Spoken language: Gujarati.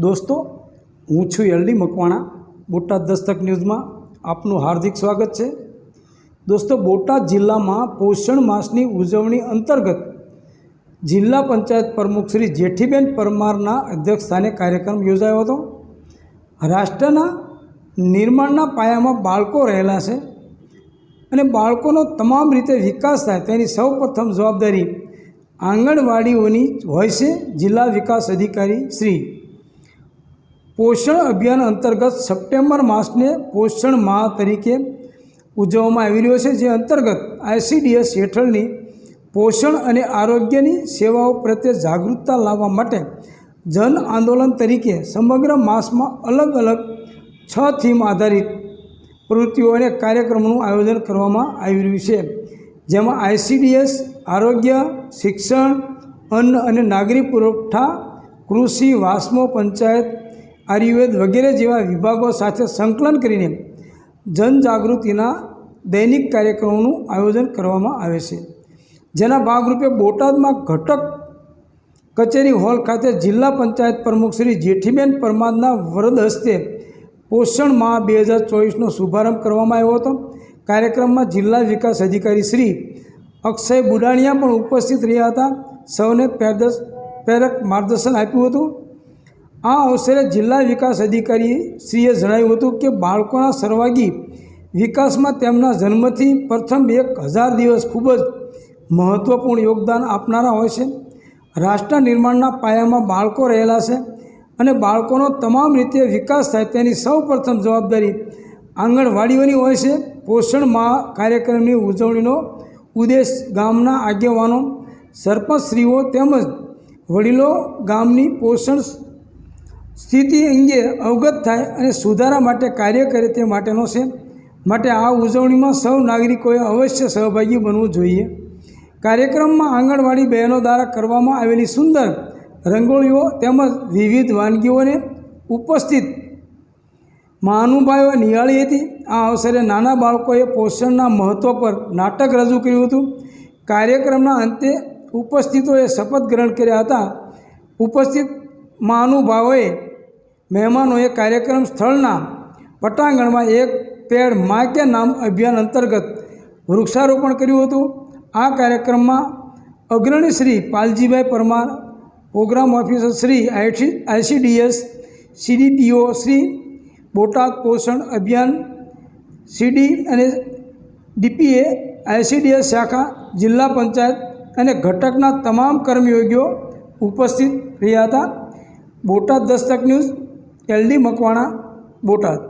દોસ્તો, હું છું એલડી મકવાણા, બોટાદ દસ્તક ન્યૂઝમાં આપનું હાર્દિક સ્વાગત છે. દોસ્તો, બોટાદ જિલ્લામાં પોષણ માસની ઉજવણી અંતર્ગત જિલ્લા પંચાયત પ્રમુખ શ્રી જેઠીબેન પરમારના અધ્યક્ષસ્થાને કાર્યક્રમ યોજાયો હતો. રાષ્ટ્રના નિર્માણના પાયામાં બાળકો રહેલા છે અને બાળકોનો તમામ રીતે વિકાસ થાય તેની સૌપ્રથમ જવાબદારી આંગણવાડીઓની હોય છે જિલ્લા વિકાસ અધિકારી શ્રી પોષણ અભિયાન અંતર્ગત સપ્ટેમ્બર માસને પોષણ માહ તરીકે ઉજવવામાં આવી રહ્યો છે, જે અંતર્ગત આઈસીડીએસ હેઠળની પોષણ અને આરોગ્યની સેવાઓ પ્રત્યે જાગૃતતા લાવવા માટે જન આંદોલન તરીકે સમગ્ર માસમાં અલગ અલગ છ થીમ આધારિત પ્રવૃત્તિઓ અને કાર્યક્રમોનું આયોજન કરવામાં આવી રહ્યું છે. જેમાં આઈસીડીએસ, આરોગ્ય, શિક્ષણ, અન્ન અને નાગરિક પુરવઠા, કૃષિ, વાસ્મો પંચાયત આયુર્વેદ વગેરે જેવા વિભાગો સાથે સંકલન કરીને જનજાગૃતિના દૈનિક કાર્યક્રમોનું આયોજન કરવામાં આવે છે. જેના ભાગરૂપે બોટાદમાં ઘટક કચેરી હોલ ખાતે જિલ્લા પંચાયત પ્રમુખ શ્રી જેઠીબેન પરમારના વરદ હસ્તે પોષણ માહ બે હજાર ચોવીસનો શુભારંભ કરવામાં આવ્યો હતો. કાર્યક્રમમાં જિલ્લા વિકાસ અધિકારી શ્રી અક્ષય બુડાણિયા પણ ઉપસ્થિત રહ્યા હતા. સૌને પેરદર્શ પ્રેરક માર્ગદર્શન આપ્યું હતું. આ અવસરે જિલ્લા વિકાસ અધિકારી શ્રીએ જણાવ્યું હતું કે બાળકોના સર્વાગી વિકાસમાં તેમના જન્મથી પ્રથમ એક હજાર દિવસ ખૂબ જ મહત્ત્વપૂર્ણ યોગદાન આપનારા હોય છે. રાષ્ટ્ર નિર્માણના પાયામાં બાળકો રહેલા છે અને બાળકોનો તમામ રીતે વિકાસ થાય તેની સૌ પ્રથમ જવાબદારી આંગણવાડીઓની હોય છે. પોષણ માહ કાર્યક્રમની ઉજવણીનો ઉદ્દેશ ગામના આગેવાનો, સરપંચશ્રીઓ તેમજ વડીલો ગામની પોષણ સ્થિતિ અંગે અવગત થાય અને સુધારા માટે કાર્ય કરે તે માટેનો છે. માટે આ ઉજવણીમાં સૌ નાગરિકોએ અવશ્ય સહભાગી બનવું જોઈએ. કાર્યક્રમમાં આંગણવાડી બહેનો દ્વારા કરવામાં આવેલી સુંદર રંગોળીઓ તેમજ વિવિધ વાનગીઓને ઉપસ્થિત મહાનુભાવો નિહાળી હતી. આ અવસરે નાના બાળકોએ પોષણના મહત્ત્વ પર નાટક રજૂ કર્યું હતું. કાર્યક્રમના અંતે ઉપસ્થિતોએ શપથ ગ્રહણ કર્યા હતા. ઉપસ્થિત મહાનુભાવોએ મહેમાનોએ કાર્યક્રમ સ્થળના પટાંગણમાં એક પેડ મા કે નામ અભિયાન અંતર્ગત વૃક્ષારોપણ કર્યું હતું. આ કાર્યક્રમમાં અગ્રણી Shri Paljibhai Parmar, programme officer Shri I C ICDS, CDPO Shri Botad Poshan Abhiyan, CD અને ડીપીએ, આઈસીડીએસ શાખા, જિલ્લા પંચાયત અને ઘટકના તમામ કર્મયોગીઓ ઉપસ્થિત રહ્યા હતા. Botad Dastak news LD Makwana Botad.